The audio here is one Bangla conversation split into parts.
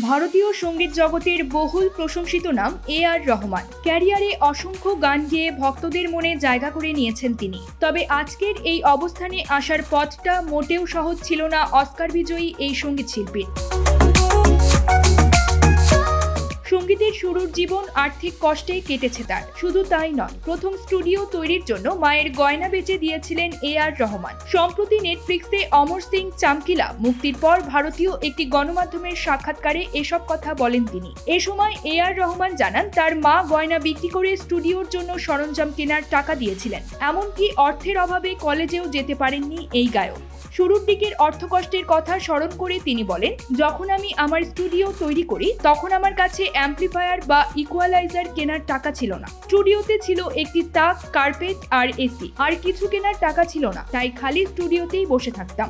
ভারতীয় সংগীত জগতের বহুল প্রশংসিত নাম এ আর রহমান। ক্যারিয়ারে অসংখ্য গান গেয়ে ভক্তদের মনে জায়গা করে নিয়েছেন তিনি। তবে আজকের এই অবস্থানে আসার পথটা মোটেও সহজ ছিল না অস্কার বিজয়ী এই সংগীত শিল্পীর। শুরুর জীবন আর্থিক কষ্টে কেটেছে তার। শুধু তাই নয়, প্রথম স্টুডিও তৈরির জন্য মায়ের গয়না বেচে দিয়েছিলেন এ আর রহমান। সম্প্রতি নেটফ্লিক্সে অমর সিং চামকিলা মুক্তির পর ভারতীয় একটি গণমাধ্যমের সাক্ষাৎকারে এসব কথা বলেন তিনি। এ সময় এ আর রহমান জানান, তার মা গয়না বিক্রি করে স্টুডিওর জন্য সরঞ্জাম কেনার টাকা দিয়েছিলেন। এমনকি অর্থের অভাবে কলেজেও যেতে পারেননি এই গায়ক। শুরুর দিকের অর্থকষ্টের কথা স্মরণ করে তিনি বলেন, যখন আমি আমার স্টুডিও তৈরি করি, তখন আমার কাছে অ্যাম্পলিফায়ার বা ইকুয়ালাইজার কেনার টাকা ছিল না। স্টুডিওতে ছিল একটি তাক, কার্পেট আর এসি। আর কিছু কেনার টাকা ছিল না, তাই খালি স্টুডিওতেই বসে থাকতাম।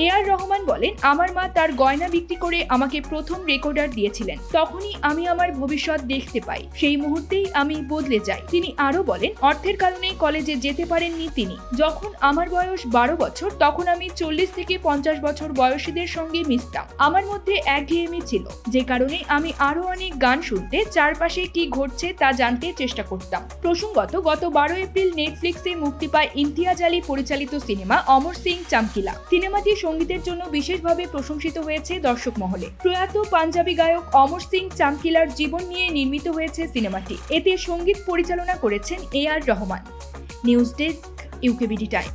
এ আর রহমান বলেন, আমার মা তার গয়না বিক্রি করে আমাকে প্রথম রেকর্ডার দিয়েছিলেন। তখনই আমি আমার ভবিষ্যৎ দেখতে পাই। সেই মুহূর্তেই আমি বদলে যাই। তিনি আরও বলেন, অর্থের কারণে কলেজে যেতে পারেননি তিনি। যখন আমার বয়স বারো বছর, তখন আমি চল্লিশ থেকে পঞ্চাশ বছর বয়সীদের সঙ্গে মিশতাম। আমার মধ্যে একঘেয়েমি ছিল। যে কারণে আমি আরও অনেক গান শুনতে, চারপাশে কি ঘটছে তা জানতে চেষ্টা করতাম। প্রসঙ্গত, গত বারো এপ্রিল নেটফ্লিক্সে মুক্তি পায় ইমতিয়াজ আলী পরিচালিত সিনেমা অমর সিং চামকিলা। সিনেমাটি সঙ্গীতের জন্য বিশেষভাবে প্রশংসিত হয়েছে দর্শক মহলে। প্রয়াত পাঞ্জাবি গায়ক অমর সিং চামকিলার জীবন নিয়ে নির্মিত হয়েছে সিনেমাটি। এতে সংগীত পরিচালনা করেছেন A R Rahman. News desk UKBD time.